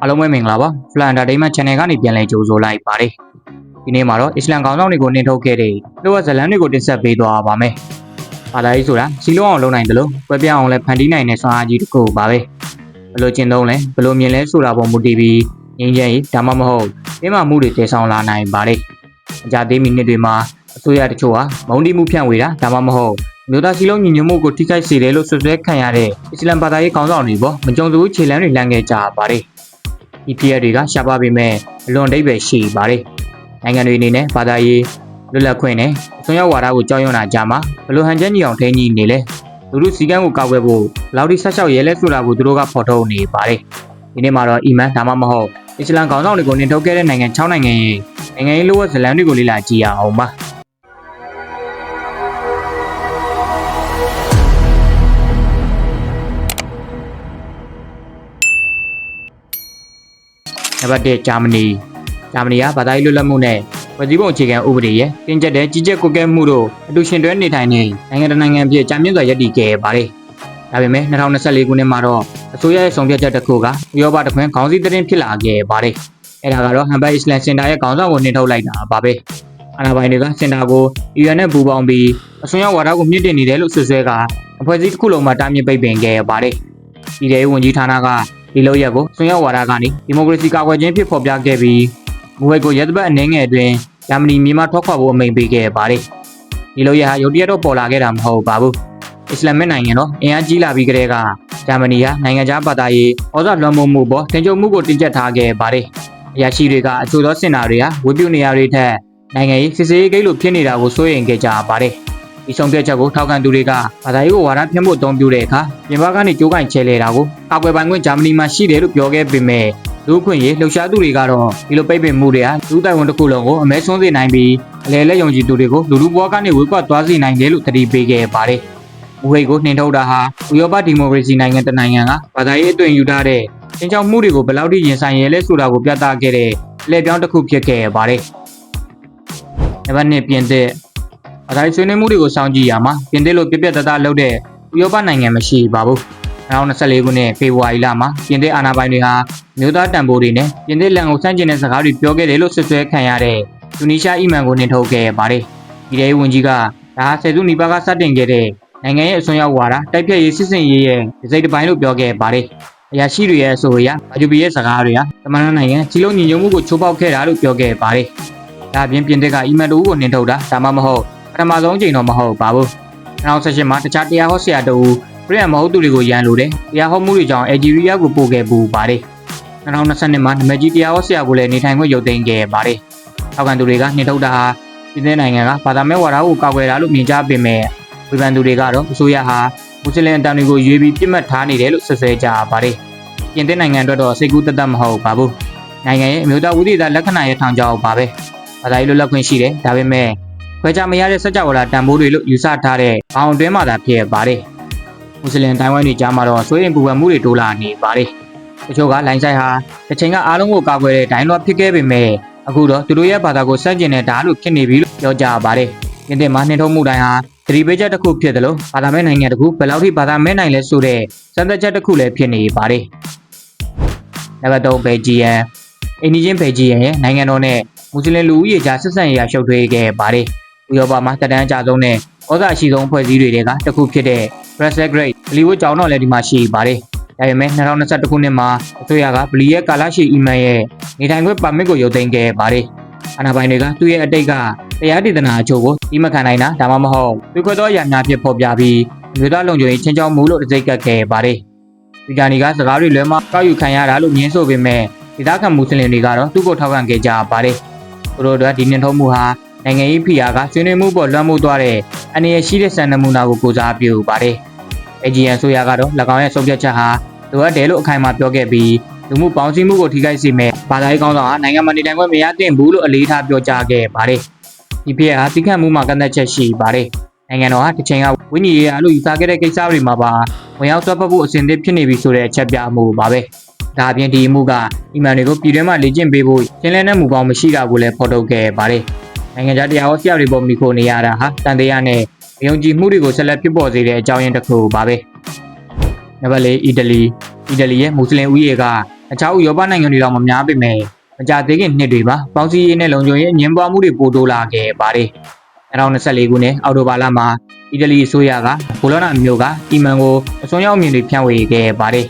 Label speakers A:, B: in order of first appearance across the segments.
A: အားလုံးပဲမင်္ဂလာပါ Flan Entertainment Channel ကနေပြန်လည်ကြိုဆိုလိုက်ပါတယ်ဒီနေ့မှာတော့အစ္စလမ်ခေါင်းဆောင်တွေကိုနှင်ထုတ်ခဲ့တဲ့လိုဝက်ဇလန်တွေကိုတင်ဆက်ပေးသွားပါမယ်ဘာသာရေးဆိုတာစီလုံးအောင်လုပ်နိုင်တယ်လို့ပွဲပြအောင်လည်းဖန်တီးနိုင်တဲ့ဆွမ်းအားကြီးတစ်ခုပါပဲဘယ်လိုကျင့်သုံးလဲဘယ်လိုမြင်လဲဆိုတာပေါ်မူတည်ပြီးငင်းချင်ဒါမှမဟုတ်တင်းမာမှုတွေတည်ဆောင်လာနိုင်ပါတယ်အကြသေးမိနစ်တွေမှာအစိုးရတချို့ဟာမုန်းတီးမှုဖြန့်ဝေတာဒါမှမဟုတ်မြို့သားစီလုံးညီညွတ်မှုကိုထိခိုက်စေတယ်လို့ဆွဆွဲခံရတဲ့အစ္စလမ်ဘာသာရေးခေါင်းဆောင်တွေပေါ်မကြုံစဘူးခြေလှမ်းတွေလမ်းခဲ့ကြပါတယ် ဒီဖြစ်ရပ်တွေကရှားပါပေမဲ့အလွန်အဓိပ္ပာယ်ရှိပါတယ်နိုင်ငံတွေအနေနဲ့ဘာသာရေးလွတ်လပ်ခွင့်နဲ့အစွန်းရောက်ဝါဒကိုကြောက်ရွံ့တာကြမှာဘလို့ဟန်ချက်ညီအောင်ထိန်းကြီးနေလဲလူလူစီကံကိုကောက်ွယ်ဖို့လောက်ဒီဆက်လျှောက်ရဲလဲဆိုတာကိုသူတို့ကဖော်ထုတ်နေပါတယ်ဒီနေ့မှာတော့အီမန်ဒါမှမဟုတ်အစ္စလမ်ခေါင်းဆောင်တွေကိုနှင်ထုတ်ခဲ့တဲ့နိုင်ငံ6နိုင်ငံရဲ့နိုင်ငံရေးလိုဝက်ဇလန်တွေကိုလေ့လာကြည့်ရအောင်ပါ နံပါတ်1ဂျာမနီဂျာမနီကဘာသာရေးလွတ်လပ်မှုနဲ့ဖွဲ့စည်းပုံအခြေခံဥပဒေရဲ့တင်ကျက်တဲ့ကြီးကြပ်ကွက်ကွဲမှုတို့အတူရှင်တွဲနေထိုင်နေနိုင်ငံတစ်နိုင်ငံအဖြစ်ကြာမြင့်စွာရည်တည်ခဲ့ပါတယ်။ဒါပေမဲ့2024ခုနှစ်မှာတော့အစိုးရရဲ့ဆုံးဖြတ်ချက်တစ်ခုကဥရောပတခွင်ခေါင်းစည်းသတင်းဖြစ်လာခဲ့ပါတယ်။အဲဒါကတော့ဟန်ဘတ်အစ္စလမ်စင်တာရဲ့ခေါင်းဆောင်ကိုနှင်ထုတ်လိုက်တာပါပဲ။အာဏာပိုင်တွေကစင်တာကို UN နဲ့ပူးပေါင်းပြီးအစွန်းရောက်ဝါဒကိုမြင့်တင်နေတယ်လို့ဆွဆွဲကအဖွဲ့အစည်းတစ်ခုလုံးမှာတားမြစ်ပိတ်ပင်ခဲ့ပါတယ်။ပြည်ထောင်ဝန်ကြီးဌာနက ဒီလိုရက်ကိုစွန်းရောက်ဝါဒကနေဒီမိုကရေစီကာကွယ်ခြင်းဖြစ်ဖော်ပြခဲ့ပြီးမူဝဲကိုရက်သပတ်အနေငယ်အတွင်းဂျာမနီမြန်မာထွက်ခွာဖို့အမိန့်ပေးခဲ့ပါတယ်။ဒီလိုရက်ဟာရုတ်တရက်တော့ပေါ်လာခဲ့တာမဟုတ်ပါဘူး။အစ္စလာမစ်နိုင်ငံတော့အင်အားကြီးလာပြီးကတည်းကဂျာမနီဟာနိုင်ငံခြားဘာသာရေးဩဇာလွှမ်းမိုးမှုပေါ်တင်ကြုံမှုကိုတင်ကျက်ထားခဲ့ပါတယ်။အရာရှိတွေကအချို့သောစင်တာတွေဟာဝေပြုနေရာတွေထက်နိုင်ငံရေးစစ်စေးကိတ်လို့ဖြစ်နေတာကိုစိုးရိမ်ခဲ့ကြပါတယ်။ ဒီဆုံးဖြတ်ချက်ကိုထောက်ခံသူတွေကဘာသာရေးကိုဝါဒဖြန့်ဖို့အသုံးပြုတဲ့အခါပြင်ပကနေကြိုးကင်ချဲလဲတာကိုကာကွယ်ပိုင်ခွင့်ဂျာမနီမှာရှိတယ်လို့ပြောခဲ့ပေမဲ့လူ့အခွင့်ရေးလှုပ်ရှားသူတွေကတော့ဒီလိုပိတ်ပင်မှုတွေဟာလူတိုင်ဝန်တစ်ခုလုံးကိုအမဲဆွန်းစေနိုင်ပြီးအလဲလက်ယုံကြည်သူတွေကိုလူလူဘွားကနေဝေကွက်သွားစေနိုင်တယ်လို့တတိပေးခဲ့ပါတယ်။မူဟိတ်ကိုနှင်ထုတ်တာဟာဥရောပဒီမိုကရေစီနိုင်ငံတစ်နိုင်ငံကဘာသာရေးအသွင်ယူထားတဲ့ချင်းချောက်မှုတွေကိုဘယ်လောက်ထိရင်ဆိုင်ရဲလဲဆိုတာကိုပြသခဲ့တဲ့လက်ပြောင်းတစ်ခုဖြစ်ခဲ့ပါတယ်။နံပါတ်1ပြင်သစ် ဘာသာရေးဆွေးနွေးမှုတွေကိုစောင့်ကြည့်ရမှာပြင်သစ်လိုပြပြတသားလုပ်တဲ့ဥရောပနိုင်ငံမရှိပါဘူး။2024ခုနှစ်ဖေဖော်ဝါရီလမှာပြင်သစ်အာဏာပိုင်တွေဟာမြို့သားတံပိုးတွေနဲ့ပြင်သစ်လန်ကိုဆန့်ကျင်တဲ့စကားတွေပြောခဲ့တယ်လို့ဆွဆွဲခံရတဲ့တူနီးရှားအီမန်ကိုနှင်ထုတ်ခဲ့ပါတယ်။ဒီတဲ့ဝန်ကြီးကဒါဟာဆယ်စုနှစ်ပါးကစတင်ခဲ့တဲ့နိုင်ငံရဲ့အစွန်းရောက်ဝါဒတိုက်ဖြတ်ရေးစစ်စင်ရေးရဲ့ဒီစိတ်တစ်ပိုင်းလို့ပြောခဲ့ပါတယ်။အရာရှိတွေရဲ့အဆိုအရဘာဂျူဘီရဲ့စကားတွေဟာတမန်တော်နိုင်ငံချီလုံးညီညွတ်မှုကိုချိုးဖောက်ခဲ့တာလို့ပြောခဲ့ပါတယ်။ဒါအပြင်ပြင်သစ်ကအီမန်တို့ကိုနှင်ထုတ်တာဒါမှမဟုတ်ပ ထမဆုံးအချိန်တော့မဟုတ်ပါဘူး။2018မှာတခြားတရားဟောဆရာတို့ခရီးယန်မဟုတ်သူတွေကိုရန်လိုတယ်။တရားဟောမှုတွေကြောင့်အယ်ဂျီးရီးယားကိုပို့ခဲ့ပူပါတယ်။2022မှာနမကြီးတရားဟောဆရာကိုလည်းနေထိုင်ခွင့်ရုပ်သိမ်းခဲ့ပါတယ်။ထောက်ခံသူတွေကနှင်ထုတ်တာဟာပြည်내နိုင်ငံကဘာသာမဲ့ဝါဒကိုကောက်ွယ်တာလို့မြင်ကြပေမဲ့ဝေဖန်သူတွေကတော့အစိုးရဟာမွတ်စလင်အတန်တွေကိုရွေးပြီးပြစ်မှတ်ထားနေတယ်လို့ဆွဆွဲကြပါတယ်။ပြင်သစ်နိုင်ငံအတွက်တော့စိတ်ကူးတက်တက်မဟုတ်ပါဘူး။နိုင်ငံရဲ့အမျိုးသားဝိသေသလက္ခဏာရဲ့ထောင်ချောက်ပါပဲ။ဘာသာရေးလွတ်လပ်ခွင့်ရှိတယ်ဒါပေမဲ့ ခွဲခြားမရတဲ့စကြဝဠာတန်ဖိုးတွေလို့ယူဆထားတဲ့ဘောင်အတွင်းမှာသာဖြစ်ပါတယ်။မွတ်စလင်တိုင်းဝိုင်းတွေကြားမှာတော့ဆွေးရင်ပူပန်မှုတွေတိုးလာနေပါတယ်။တချို့ကလိုင်းဆိုင်ဟာတစ်ချိန်ကအားလုံးကိုကာကွယ်တဲ့ဒိုင်းလော့ဖြစ်ခဲ့ပေမဲ့အခုတော့သူတို့ရဲ့ဘာသာကိုစန့်ကျင်တဲ့ဓာတ်လို့ဖြစ်နေပြီလို့ပြောကြပါတယ်။ပြင်သစ်မှာနှင်ထုတ်မှုတိုင်းဟာသတိပေးချက်တစ်ခုဖြစ်တယ်လို့ဘာသာမဲနိုင်ငံတစ်ခုဘယ်လောက်ထိဘာသာမဲနိုင်လဲဆိုတဲ့စံသက်ချက်တစ်ခုလည်းဖြစ်နေပါတယ်။နံပါတ်3ဘယ်ဂျီယန်အိန္ဒိယဘယ်ဂျီယန်ရဲ့နိုင်ငံတော်နဲ့မွတ်စလင်လူဦးရေကြားဆက်ဆံရေးရှုပ်ထွေးခဲ့ပါတယ်။ ဥရောပမှာတက်တန်းအကြဆုံးနဲ့ဩဇာအရှိဆုံးဖွဲ့စည်းတွေကတစ်ခုဖြစ်တဲ့ Russell Great ဘလီဝတ်ကြောင်တော့လည်းဒီမှာရှိပါတယ်။ဒါပေမဲ့2021ခုနှစ်မှာအစိုးရကဘလီရဲ့ကာလရှိအီမန်ရဲ့နေထိုင်ခွင့်ပါမစ်ကိုရုပ်သိမ်းခဲ့ပါတယ်။အာဏာပိုင်တွေကသူ့ရဲ့အတိတ်ကတရားဒေသနာအချို့ကိုဒီမခံနိုင်တာဒါမှမဟုတ်သူခွဲသောအရာများဖြစ်ဖော်ပြပြီးအမျိုးသားလုံခြုံရေးချင်းချောင်းမှုလို့အစိတ်ကပ်ခဲ့ပါတယ်။ဒီဂျာနီကစကားတွေလွဲမကောက်ယူခံရတာလို့ညင်းဆိုပေမဲ့ဒေသခံမွတ်စလင်တွေကတော့သူ့ကိုထောက်ခံခဲ့ကြပါတယ်။သူတို့တို့ဒီနှင်ထုတ်မှုဟာ နိုင်ငံရေးဖိအားကဆွေးနွေးမှုပေါ်လွှမ်းမိုးသွားတဲ့အနေရရှိတဲ့စံနမူနာကိုကိုစားပြုပါတယ်။ AGN ဆိုရကတော့၎င်းရဲ့ဆုံးဖြတ်ချက်ဟာလိုအပ်တယ်လို့အခိုင်အမာပြောခဲ့ပြီးလူမှုပေါင်းစည်းမှုကိုထိခိုက်စေမဲ့ဘာသာရေးကောင်းဆောင်ဟာနိုင်ငံမှာနေထိုင်ခွင့်မရသင့်ဘူးလို့အလေးထားပြောကြားခဲ့ပါတယ်။ဒီဖြစ်ဟာတိခတ်မှုမှာကန့်သက်ချက်ရှိပါတယ်။နိုင်ငံတော်ဟာတစ်ချိန်ကဝိနည်းရေးအလို့ယူဆခဲ့တဲ့ကိစ္စတွေမှာပါဝင်ရောက်သွက်ပတ်ဖို့အစဉ်သစ်ဖြစ်နေပြီဆိုတဲ့အချက်ပြမှုပါပဲ။ဒါအပြင်ဒီအမှုကအီမန်တွေကိုပြည်တွင်းမှာလေ့ကျင့်ပေးဖို့ရှင်းလင်းတဲ့မူပေါင်းမရှိတာကိုလည်းဖော်ထုတ်ခဲ့ပါတယ်။ နိုင်ငံခြားတရားဟောဆရာတွေပေါ်မိခိုနေရတာဟာတန်တရားနဲ့ယုံကြည်မှုတွေကိုဆက်လက်ဖြစ်ပေါ်စေတဲ့အကြောင်းရင်းတစ်ခုပါပဲ။နံပါတ်၄အီတလီအီတလီရဲ့မွတ်စလင်ဦးရေကအခြားဥရောပနိုင်ငံတွေတော့မများပေမဲ့မကြသေးခင်နှစ်တွေမှာပေါင်းစည်းရေးနဲ့လုံခြုံရေးအငင်းပွားမှုတွေပိုတိုးလာခဲ့ပါတယ်2024ခုနှစ်အောက်တိုဘာလမှာအီတလီအစိုးရကဘောလောနာမြို့ကအီမန်ကိုအစွန်းရောက်အမြင်တွေဖြန့်ဝေခဲ့ပါတယ်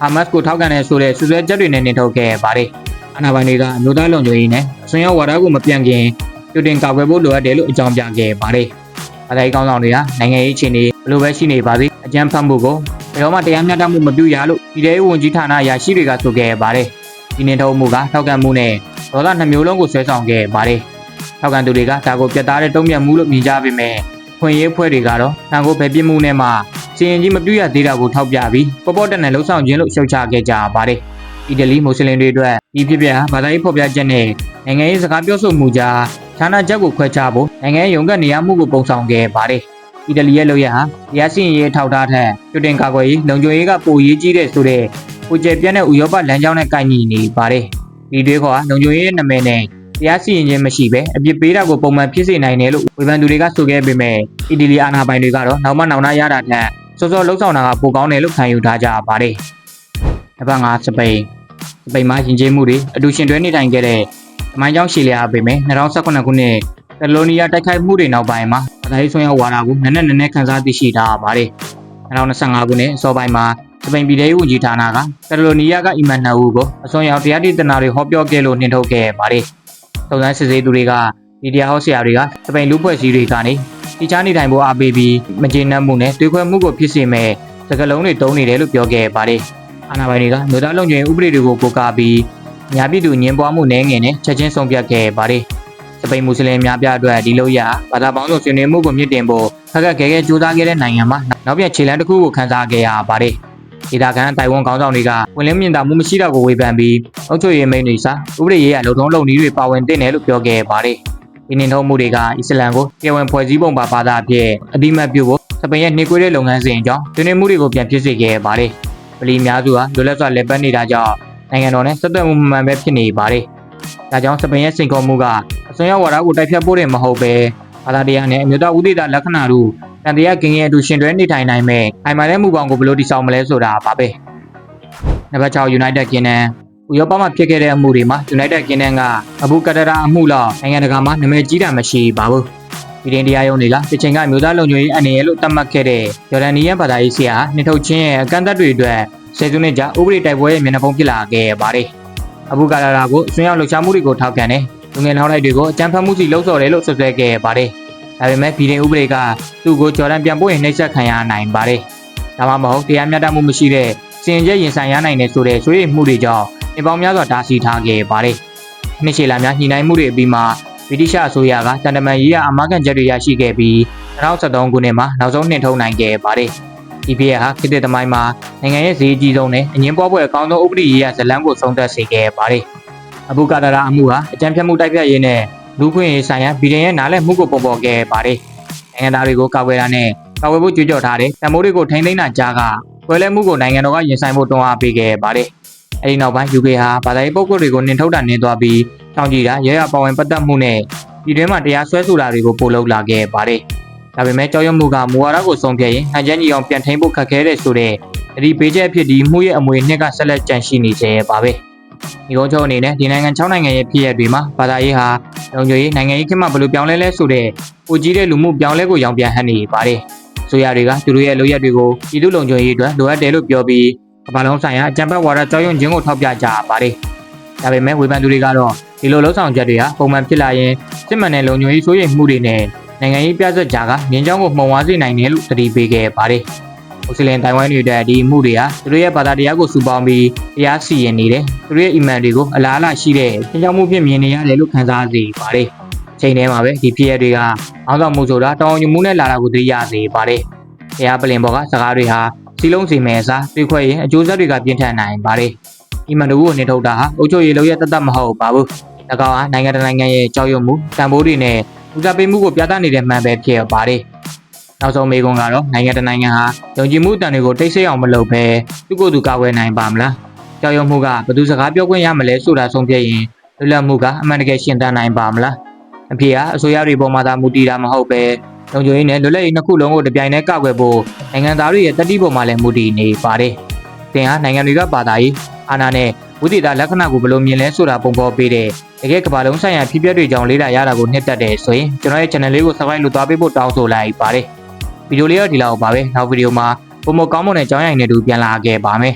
A: ဟာမတ်ကိုထောက်ခံတဲ့ဆိုတဲ့ဆွဆွဲချက်တွေနဲ့နှင်ထုတ်ခဲ့ပါတယ်အာဏာပိုင်တွေကအမျိုးသားလုံခြုံရေးနဲ့အစွန်းရောက်ဝါဒကိုမပြန့်ခင် ပြုတင်ကာကွယ်ဖို့လိုအပ်တယ်လို့အကြောင်းပြခဲ့ပါတယ်။အဲဒီကောင်းဆောင်တွေကနိုင်ငံရေးအခြေအနေဘယ်လိုပဲရှိနေပါစေအကြမ်းဖက်မှုကိုဘယ်တော့မှတရားမျှတမှုမပြုရလို့ပြည်ထောင်ဝန်ကြီးဌာနအရာရှိတွေကဆိုခဲ့ပါတယ်။ဒီနေထုတ်မှုကထောက်ခံမှုနဲ့ဒေါသနှမျိုးလုံးကိုဆွဲဆောင်ခဲ့ပါတယ်။ထောက်ခံသူတွေကဒါကိုပြတ်သားတဲ့တုံ့ပြန်မှုလို့မြင်ကြပေမဲ့ခွင့်ရေးဖွဲ့တွေကတော့တန်ကိုပဲပြစ်မှုနဲ့မှစီရင်ကြီးမပြုရသေးတာကိုထောက်ပြပြီးပေါ်ပေါ်တက်တဲ့လှုပ်ဆောင်ခြင်းလို့ရှုတ်ချခဲ့ကြပါတယ်။အီတလီမွတ်စလင်တွေအတွက်ဒီဖြစ်ဖြစ်ဟာဘာသာရေးဖော်ပြချက်နဲ့နိုင်ငံရေးစကားပြောဆိုမှုကြား ဌာနချက်ကိုခွဲခြားဖို့နိုင်ငံရုံးကနေရမှုကိုပုံဆောင်ခဲ့ပါတယ်။အီတလီရဲ့လုပ်ရဟာတရားစီရင်ရေးထောက်ထားတဲ့ပြုတင်ကာကွယ်ရေးလုံခြုံရေးကပိုရေးကြီးတဲ့ဆိုတဲ့ကိုကျယ်ပြန့်တဲ့ဥရောပလမ်းကြောင်းနဲ့ကိုက်ညီနေပါတယ်။ဒီတွေခေါ်လုံခြုံရေးရဲ့နာမည်နဲ့တရားစီရင်ခြင်းမရှိဘဲအပြစ်ပေးတာကိုပုံမှန်ဖြစ်စေနိုင်တယ်လို့ဝေဖန်သူတွေကဆိုခဲ့ပေမဲ့အီတလီအာဏာပိုင်တွေကတော့နောက်မှနောက်နာရတာတဲ့စောစောလှုပ်ဆောင်တာကပိုကောင်းတယ်လို့ခံယူထားကြပါတယ်။တစ်ပတ်ကစပိန်စပိန်မှာယဉ်ကျေးမှုတွေအတူရှင်တွဲနေထိုင်ခဲ့တဲ့ မိုင်းကြောင်းရှည်လျားပေမဲ့2018ခုနှစ်ကယ်လိုနီးယားတိုက်ခိုက်မှုတွေနောက်ပိုင်းမှာဗတိုင်းဆွမ်းရောက်ဝါဒကိုနည်းနည်းနည်းနည်းခန်းစားသိရှိထားရပါတယ်။2025ခုနှစ်အစောပိုင်းမှာစပိန်ပြည်ထောင်ဝန်ကြီးဌာနကကယ်လိုနီးယားကအီမန်နှစ်ဦးကိုအစွန်ရောက်တရားဒေသနာတွေဟောပြောခဲ့လို့နှင်ထုတ်ခဲ့ပါတယ်။စုံစမ်းစစ်ဆေးသူတွေကဒီတရားဟောဆရာတွေကစပိန်လူဖွဲ့စည်းတွေကနေတခြားနေထိုင်ဖို့အားပေးပြီးမကျေနပ်မှုနဲ့တွေးခွဲမှုကိုဖြစ်စေမဲ့စကလုံးတွေတုံးနေတယ်လို့ပြောခဲ့ပါတယ်။အာဏာပိုင်တွေကမြို့သားလုံခြုံရေးဥပဒေတွေကိုကိုးကားပြီး အများပြည်သူညှင်းပွားမှုနဲ့ငင်နဲ့ချက်ချင်းဆုံးဖြတ်ခဲ့ပါတယ်။စပိန်မွတ်စလင်များပြအတွက်ဒီလိုရဘာသာပေါင်းစုံဆွေးနွေးမှုကိုမြင့်တင်ဖို့ခက်ခက်ခဲခဲကြိုးစားခဲ့တဲ့နိုင်ငံမှာနောက်ပြခြေလှမ်းတစ်ခုကိုခန်းစားခဲ့ရပါတယ်။ဒေသခံတိုင်ဝမ်ခေါင်းဆောင်တွေကဝင်လင်းမြင့်တာမှုမရှိတာကိုဝေဖန်ပြီးအုပ်ချုပ်ရေးမိန်းတွေစာဥပဒေရေးအလုံထုံးလုံနည်းတွေပါဝင်တင်တယ်လို့ပြောခဲ့ပါတယ်။ဒီနေထုံးမှုတွေကအစ္စလမ်ကိုတရားဝင်ဖွဲ့စည်းပုံပါဘာသာအဖြစ်အတိမတ်ပြုဖို့စပိန်ရဲ့နှိကွေးတဲ့လုပ်ငန်းစဉ်အကြောင်းဆွေးနွေးမှုတွေကိုပြန်ဖြစ်စေခဲ့ပါတယ်။ပလီများစုဟာလွတ်လပ်စွာလက်ပတ်နေတာကြောင့် နိုင်ငံတော်နဲ့ဆက်သွယ်မှုမှန်ပဲဖြစ်နေပါတယ်။ဒါကြောင့်စပိန်ရဲ့စိန်ခေါ်မှုကအစွန်းရောက်ဝါဒကိုတိုက်ဖြတ်ဖို့တယ်မဟုတ်ပဲဘာသာတရားနဲ့အမျိုးသားဥဒေတာလက္ခဏာတို့တန်တရားကင်းရဲ့အတူရှင်တွဲနေထိုင်နိုင်မဲ့အိုင်မာတဲ့မှုပေါင်းကိုဘယ်လိုတည်ဆောက်မလဲဆိုတာပါပဲ။နံပါတ်6 United Kingdom ဥရောပမှာဖြစ်ခဲ့တဲ့အမှုတွေမှာ United Kingdom ကအဘူကတရာအမှုလောက်နိုင်ငံတကာမှာနာမည်ကြီးတာမရှိပါဘူး။ပြည်ထောင်တရားရုံးတွေကတစ်ချိန်ကမျိုးသားလုံခြုံရေးအနေနဲ့လို့သတ်မှတ်ခဲ့တဲ့ဂျော်ဒန်နီယန်ဘာသာရေးဆရာနှင်ထုတ်ခြင်းရဲ့အကန့်အသတ်တွေအတွက် ဆယ်စုနှစ်ကြာဥပဒေတိုက်ပွဲရဲ့မျက်နှာဖုံးဖြစ်လာခဲ့ပါတယ်။အဘူကာလာရာကိုအစွန်းရောက်လှုပ်ရှားမှုတွေကိုထောက်ခံတယ်။လူငယ်နောက်လိုက်တွေကိုအကြမ်းဖက်မှုစီလှုပ်ဆော်တယ်လို့ဆွဆွဲခဲ့ပါတယ်။ဒါပေမဲ့ပြည်ထောင်ဥပဒေကသူ့ကိုဂျော်ဒန်ပြန်ပို့ရင်နှိပ်စက်ခံရနိုင်ပါတယ်။ဒါမှမဟုတ်တရားမျှတမှုမရှိတဲ့စင်ကြယ်ရင်ဆိုင်ရနိုင်တဲ့ဆိုတဲ့ဆွေးနွေးမှုတွေကြောင့်အပေါင်းများစွာတားဆီးထားခဲ့ပါတယ်။နှစ်ရှည်လာများညှိနှိုင်းမှုတွေအပြီးမှာဗြိတိရှအစိုးရကတန်တမန်ရေးရအမကန်ချက်တွေရရှိခဲ့ပြီး2013ခုနှစ်မှာနောက်ဆုံးနှင်ထုတ်နိုင်ခဲ့ပါတယ်။ DPA ဟာခေတ်သစ်သမိုင်းမှာနိုင်ငံရဲ့ဈေးကြီးဆုံးနဲ့အငင်းပွားပွဲအကောင်းဆုံးဥပဒေရေးရဇလန်းကိုဆုံးသက်စေခဲ့ပါတယ်။အဘူကာဒရာအမှုဟာအကြမ်းဖက်မှုတိုက်ဖျက်ရေးနဲ့လူခွင့်ရေးဆိုင်ရာပြည်ထောင်ရဲ့နားလည်မှုကိုပေါ်ပေါ်ခဲ့ပါတယ်။နိုင်ငံသားတွေကိုကာကွယ်တာနဲ့ကာကွယ်ဖို့ကြွကြော်ထားတဲ့တမိုးတွေကိုထိန်းသိမ်းတာကြားကကွဲလဲမှုကိုနိုင်ငံတော်ကရင်ဆိုင်ဖို့တွန်းအားပေးခဲ့ပါတယ်။အဲဒီနောက်ပိုင်း UK ဟာဘာသာရေးပုဂ္ဂိုလ်တွေကိုနှင်ထုတ်တာနှင်သွားပြီးထောင်ကြည့်တာရဲရပါဝင်ပတ်သက်မှုနဲ့ပြည်တွင်းမှာတရားစွဲဆိုတာတွေကိုပို့လုပ်လာခဲ့ပါတယ်။ ဒါပေမဲ့ကြောက်ရွံ့မှုကမူဝါဒကိုဆုံးဖြတ်ရင်ဟန်ချက်ညီအောင်ပြန်ထိန်းဖို့ခက်ခဲတဲ့ဆိုတဲ့အဒီပေးချက်အဖြစ်ဒီမှုရဲ့အမွေနှစ်ကဆက်လက်ကြန့်ရှိနေသေးပါပဲ။ဒီကုန်းချုပ်အနေနဲ့ဒီနိုင်ငံ6နိုင်ငံရဲ့ဖြစ်ရပ်တွေမှာဘာသာရေးဟာလုံခြုံရေးနိုင်ငံရေးခေတ်မှာဘယ်လိုပြောင်းလဲလဲဆိုတဲ့ပိုကြီးတဲ့လူမှုပြောင်းလဲကိုရောင်ပြန်ဟန်နေပါတယ်။ဆိုရတွေကသူတို့ရဲ့လုပ်ရက်တွေကိုပြည်သူလုံခြုံရေးအတွက်လိုအပ်တယ်လို့ပြောပြီးကမ္ဘာလုံးဆိုင်ရာအကြံပတ်ဝါဒကြောက်ရွံ့ခြင်းကိုထောက်ပြကြပါတယ်။ဒါပေမဲ့ဝေဖန်သူတွေကတော့ဒီလိုလှုပ်ဆောင်ချက်တွေဟာပုံမှန်ဖြစ်လာရင်စစ်မှန်တဲ့လုံခြုံရေးစိုးရိမ်မှုတွေနဲ့ နိုင်ငံရေးပြဿနာကြားကမြင်းချောင်းကိုမှုံဝါးစေနိုင်တယ်လို့သတိပေးခဲ့ပါတယ်။မွတ်စလင်တိုင်ဝမ်တွေတဲ့ဒီမှုတွေဟာသူတို့ရဲ့ဘာသာတရားကိုစုပေါင်းပြီးတရားစီရင်နေတယ်။သူတို့ရဲ့အီမန်တွေကိုအလားအလာရှိတဲ့သင်ကြောင်းမှုဖြစ်မြင်နေရတယ်လို့ခံစားစေပါတယ်။ချိန်ထဲမှာပဲဒီဖြစ်ရတွေကအောင်းဆောင်မှုဆိုတာတောင်းယူမှုနဲ့လာတာကိုသိရစေပါတယ်။တရားပလင်ဘော်ကစကားတွေဟာစီလုံးစီမဲအစားတွေးခွဲရင်အကျိုးဆက်တွေကပြင်းထန်နိုင်ပါတယ်။အီမန်တို့ကိုနေထုတ်တာဟာအုပ်ချုပ်ရေးလုပ်ရတတ်တတ်မဟုတ်ပါဘူး။၎င်းဟာနိုင်ငံတကာနိုင်ငံရဲ့ကြောက်ရွံ့မှုတန်ဖိုးတွေနဲ့ ဦးစားပေးမှုကိုပြသနေတဲ့မှန်ပဲဖြစ်ပါတယ်။နောက်ဆုံးမေးခွန်းကတော့နိုင်ငံတကာနိုင်ငံဟာယုံကြည်မှုတန်တွေကိုတိတ်ဆိတ်အောင်မလုပ်ဘဲသူ့ကိုယ်သူကာကွယ်နိုင်ပါမလား။ကြောက်ရွံ့မှုကဘယ်သူစကားပြောခွင့်ရမလဲဆိုတာဆုံးဖြတ်ရင်လွတ်လပ်မှုကအမှန်တကယ်ရှင်သန်နိုင်ပါမလား။အဖေကအစိုးရတွေပေါ်မှာသာမူတည်တာမဟုတ်ပဲလုံခြုံရေးနဲ့လွတ်လပ်ရေးနှစ်ခုလုံးကိုတပြိုင်တည်းကာကွယ်ဖို့နိုင်ငံသားတွေရဲ့တတိပေါ်မှာလည်းမူတည်နေပါတယ်။သင်ဟာနိုင်ငံတွေကဘာသာရေးအာဏာနဲ့ ဝိသေသလက္ခဏာကိုဘယ်လိုမြင်လဲဆိုတာပုံဖော်ပေးတဲ့တကယ်ကမ္ဘာလုံးဆိုင်ရာဖြစ်ပျက်တွေကြောင့်လေ့လာရတာကိုနှစ်သက်တယ်ဆိုရင်ကျွန်တော်ရဲ့ channel လေးကို subscribe လုပ်သွားပေးဖို့တောင်းဆိုလိုက်ပါတယ်ဗီဒီယိုလေးတော့ဒီလောက်ပါပဲနောက်ဗီဒီယိုမှာပုံမကောင်းမွန်တဲ့အကြောင်းအရာတွေနဲ့အတူပြန်လာခဲ့ပါမယ်